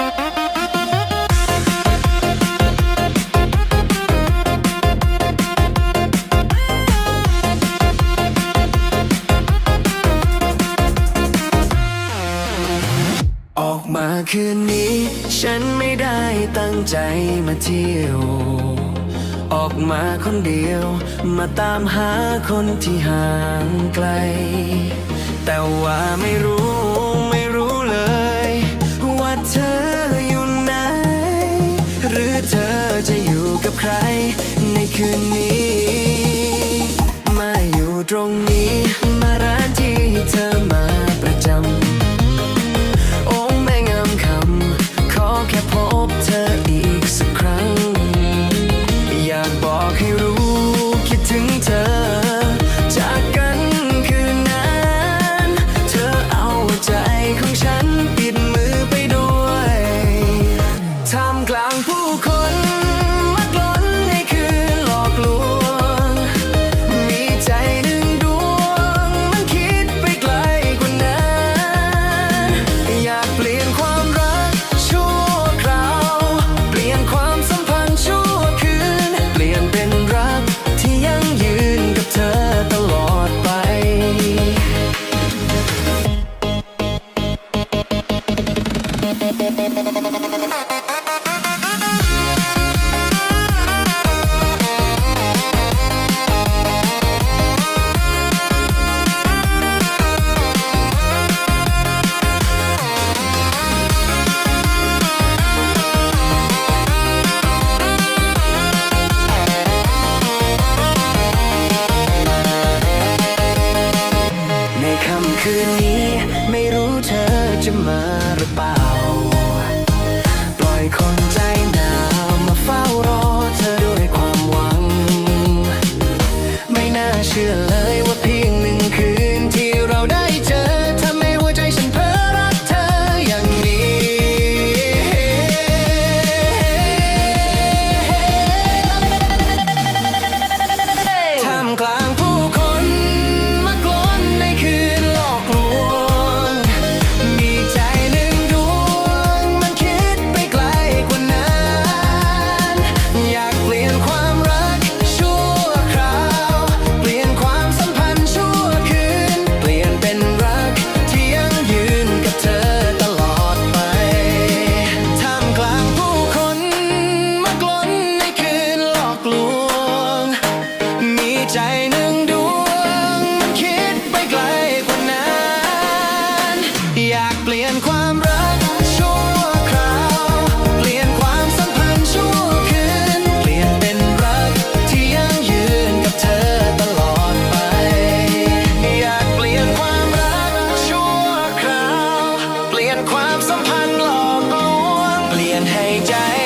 ออกมาคืนนี้ ฉันไม่ได้ตั้งใจมาเที่ยว ออกมาคนเดียว มาตามหาคนที่ห่างไกล แต่ว่าไม่รู้ อเธอจะอยู่กับใคร ในคืนนี้ มาอยู่ตรงนี้ มาร้านที่เธอมาประจำ โอ้แม่งามคำ ขอแค่พบเธอ คืนนี้ไม่รู้เธอจะมาหรือเปล่า คนใจหนามาเฝ้ารอเธอด้วยความหวัง ไม่น่าเชื่อเลย hey, Jay.